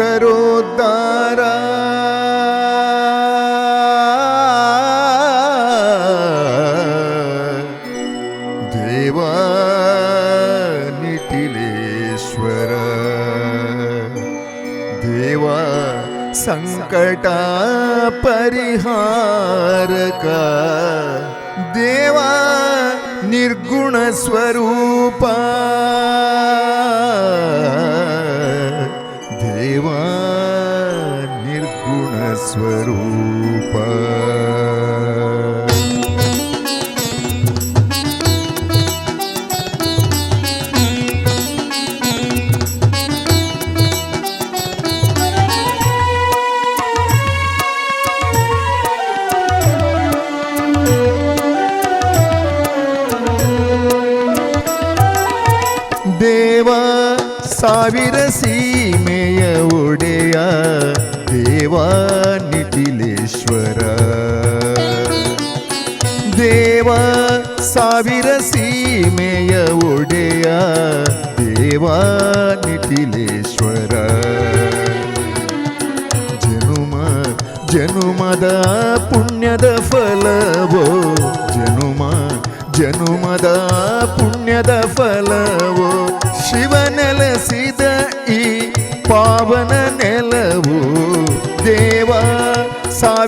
ಭಕ್ತರೋದ್ಧಾರ ದೇವಾ ನಿಟಿಲೇಶ್ವರ ದೇವ ಸಂಕಟ ಪರಿಹಾರಕ. ದೇವ ನಿರ್ಗುಣ ಸ್ವರೂಪ. ನಿರ್ಗುಣ ಸ್ವರೂಪ ದೇವ ಸಾವಿರ ಸೀಮೆಯ ಒಡೆಯ ದೇವ ದೇವ ಸಾವಿರ ಸೀಮೆಯ ಒಡೆಯ. ದೇವ ಜನುಮ, ಜನುಮದ ಪುಣ್ಯದ ಫಲವೋ. ಜನುಮ, ಜನುಮದ ಪುಣ್ಯದ ಫಲವೋ. ಶಿವ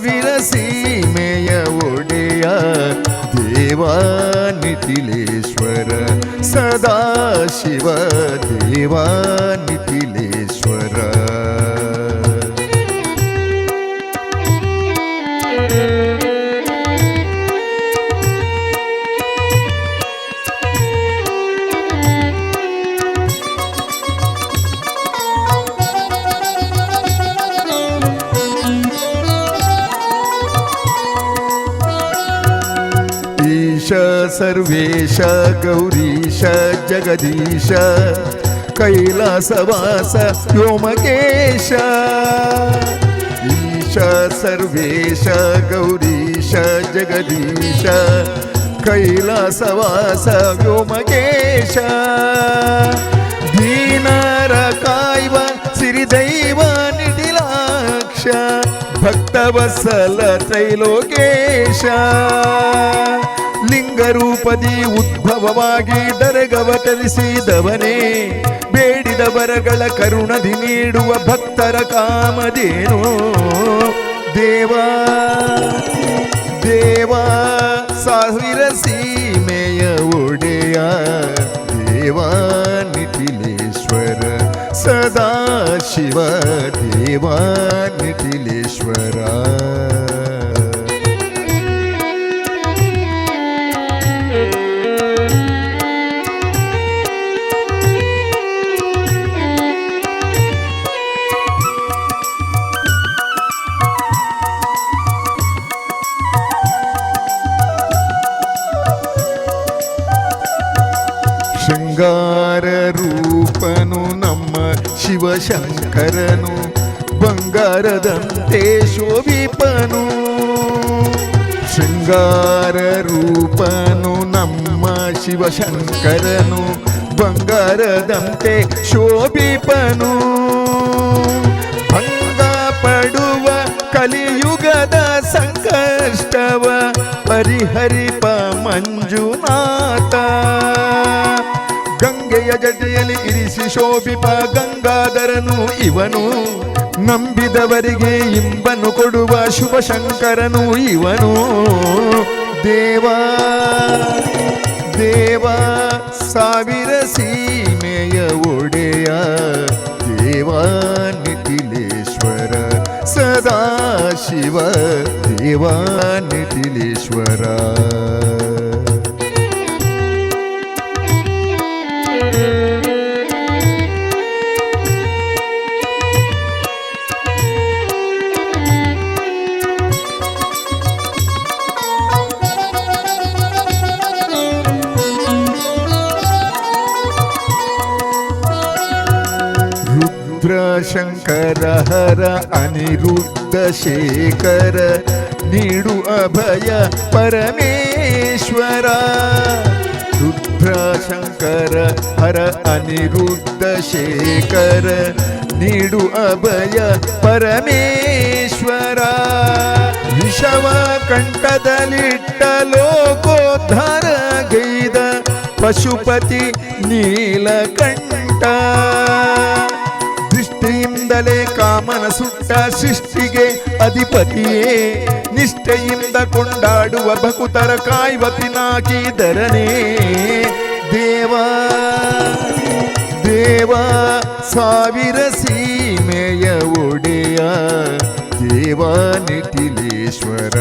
ಸಾವಿರ ಸೀಮೆಯ ಒಡೆಯ ದೇವ ನಿಟಿಲೇಶ್ವರ ಸದಾ सर्वेश गौरीश जगदीश कैलासवास व्योमकेश। ईश सर्वेश गौरीश जगदीश कैलासवास व्योमकेश। दीनरकायव श्रीदैव निटिलाक्ष भक्तवसल त्रैलोकेश। ಲಿಂಗರೂಪದಿ ಉದ್ಭವವಾಗಿ ದರಗವತರಿಸಿದವನೇ ಬೇಡಿದ ವರಗಳ ಕರುಣದಿ ನೀಡುವ ಭಕ್ತರ ಕಾಮದೇನು. ದೇವಾ ದೇವಾ ಸಾವಿರ ಸೀಮೆಯ ಒಡೆಯ. ದೇವಾ ನಿಟಿಲೇಶ್ವರ ಸದಾ ಶಿವ ದೇವಾ ನಿಟಿಲೇಶ್ವರ ಶೃಂಗಾರ ರೂಪನು ನಮ್ಮ ಶಿವಶಂಕರನು, ಬಂಗಾರದಂತೆ ಶೋಭಿಪನು. ಶೃಂಗಾರ ರೂಪನು ನಮ್ಮ ಶಿವಶಂಕರನು, ಬಂಗಾರದಂತೆ ಶೋಭಿಪನು. ಭಂಗ ಪಡುವ ಕಲಿಯುಗದ ಸಂಕಷ್ಟವ ಪರಿಹರಿಪ ಮಂಜುನಾಥ. ಜಟೆಯಲ್ಲಿ ಇರಿಸಿ ಶೋಭಿಪ ಗಂಗಾಧರನು ಇವನು. ನಂಬಿದವರಿಗೆ ಇಂಬನು ಕೊಡುವ ಶುಭ ಶಂಕರನು ಇವನು. ದೇವಾ ದೇವಾ, ಸಾವಿರ ಸೀಮೆಯ ಒಡೆಯ ದೇವಾ ನಿಟಿಲೇಶ್ವರ ಸದಾ ಶಿವ ದೇವಾ ನಿಟಿಲೇಶ್ವರ ಶಂಕರ ಹರ ಅನಿರುದ್ಧ ಶೇಖರ ನೀಡು ಅಭಯ ಪರಮೇಶ್ವರ ರುದ್ರ ಶಂಕರ ಹರ ಅನಿರುದ್ಧ ಶೇಖರ ನೀಡು ಅಭಯ ಪರಮೇಶ್ವರ ವಿಷವ ಕಂಠದಲ್ಲಿಟ್ಟ ಲೋಕೋದ್ಧಾರ ಗೈದ ಪಶುಪತಿ ನೀಲಕಂಠ ದೃಷ್ಟಿಯಿಂದಲೇ ಕಾಮನ ಸುಟ್ಟ ಸೃಷ್ಟಿಗೆ ಅಧಿಪತಿಯೇ. ನಿಷ್ಠೆಯಿಂದ ಕೊಂಡಾಡುವ ಭಕುತರ ಕಾಯುವ ಪಿನಾಕಿದರನೇ ದೇವ ದೇವ, ಸಾವಿರ ಸೀಮೆಯ ಒಡೆಯ. ದೇವ ನಿಟಿಲೇಶ್ವರ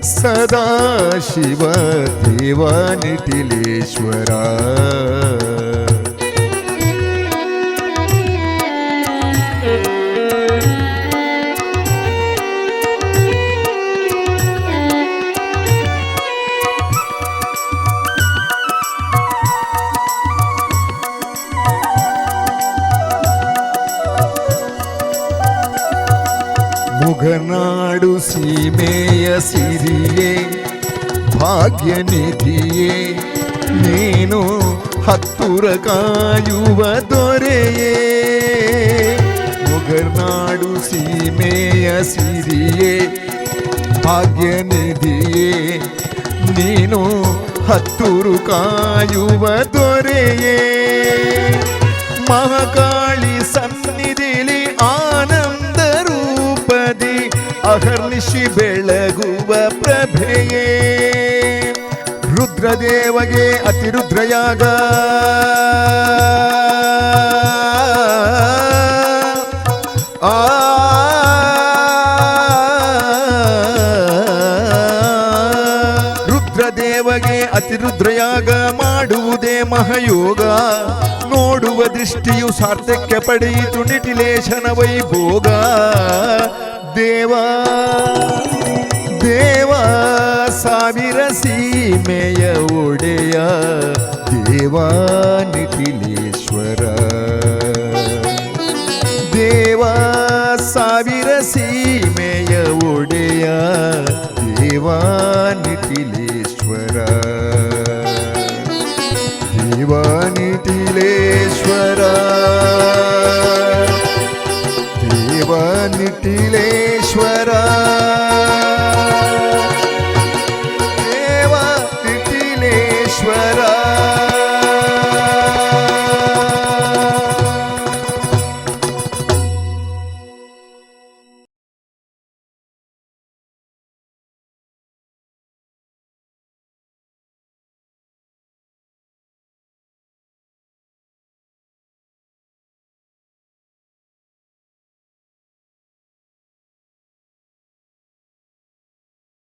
ಸದಾ ಶಿವ ದೇವ ನಿಟಿಲೇಶ್ವರ. ಮುಗನಾಡು ಸೀಮೆಯ ಸಿರಿಯೇ ಭಾಗ್ಯನಿಧಿಯೇ ನೀನು ಹತ್ತುರ ಕಾಯುವ ದೊರೆಯೇ. ಮುಗನಾಡು ಸೀಮೆಯ ಸಿರಿಯೇ ಭಾಗ್ಯನಿಧಿಯೇ ನೀನು ಹತ್ತುರು ಕಾಯುವ ದೊರೆಯೇ. ಮಹಾಕಾಳಿ ಸನ್ನಿಧಿಲಿ ಅಹರ್ನಿಶಿ ಬೆಳಗುವ ಪ್ರಭೆಯೇ. ರುದ್ರದೇವಗೆ ಅತಿರುದ್ರಯಾಗ ಆ. ರುದ್ರದೇವಗೆ ಅತಿರುದ್ರಯಾಗ ಮಾಡುವುದೇ ಮಹಯೋಗ. ನೋಡುವ ದೃಷ್ಟಿಯು ಸಾರ್ಥಕ್ಯ ಪಡೆಯಿತು ನಿಟಿಲೇಶನ ವೈಭೋಗ. ದೇವ. ದೇವ